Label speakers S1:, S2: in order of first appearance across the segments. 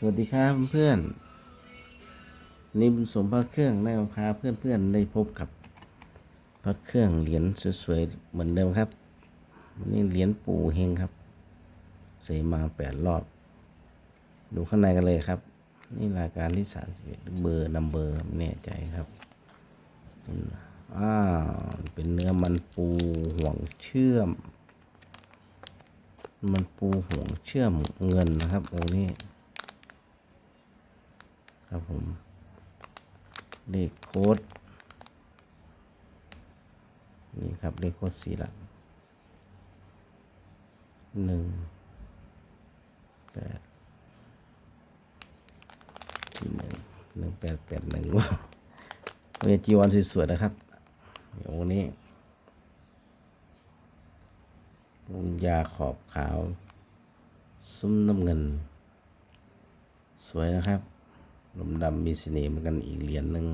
S1: สวัสดีครับเพื่อนนี่บุญสมพระเครื่องได้พาเพื่อนๆได้พบกับ พระเครื่องเหรียญสวยๆเหมือนเดิมครับวันนี้เหรียญปู่เฮงครับใส่มาแปดรอบ ดูข้างในกันเลยครับ นี่รายการที่สามสิบเอ็ดเบอร์นัมเบอร์ไม่แน่ใจครับอ้าวเป็นเนื้อมันปูห่วงเชื่อม มันปูห่วงเชื่อมเงินนะครับองค์นี้ ครับผม เลขโค้ด นี่ครับ เลขโค้ดสี่หลักหนึ่งแปดที่หนึ่งหนึ่งแปดแปดหนึ่งว้าเวจีวันสวยๆนะครับเดี๋ยววันนี้ลงยาขอบขาว ซุ้มน้ำเงิน สวยนะครับ ลมดำมีเสน่ห์เหมือนกันอีกเหรียญหนึ่ง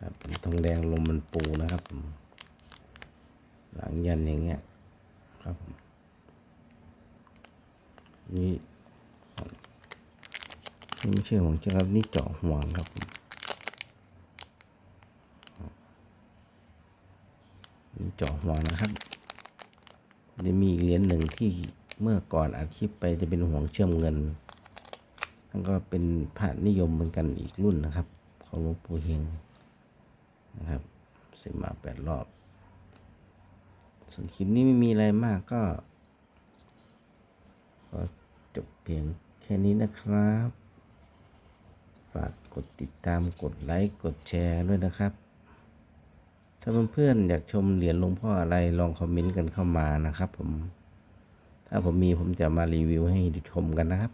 S1: ครับทองแดงลมมันปูนะครับผมหลังยันอย่างเงี้ยครับผมนี่นี่ไม่ใช่ของเจ้าครับนี่เจาะห่วงครับผมนี่เจาะห่วงนะครับจะมีเหรียญหนึ่งที่เมื่อก่อนอัดคลิปไปจะเป็นห่วงเชื่อมเงินันก็เป็นพระนิยมเหมือนกันอีกรุ่นนะครับ ของหลวงปู่เฮงนะครับเสร็จมาแปดรอบ ส่วนคลิปนี้ไม่มีอะไรมากก็ขอจบเพียงแค่นี้นะครับ ฝากกดติดตามกดไลค์กดแชร์ด้วยนะครับ ถ้าเพื่อนๆอยากชมเหรียญหลวงพ่ออะไรลองคอมเมนต์กันเข้ามานะครับผม ถ้าผมมีผมจะมารีวิวให้ชมกันนะครับ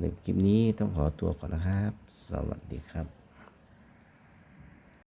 S1: ในคลิปนี้ต้องขอตัวก่อนนะครับ สวัสดีครับ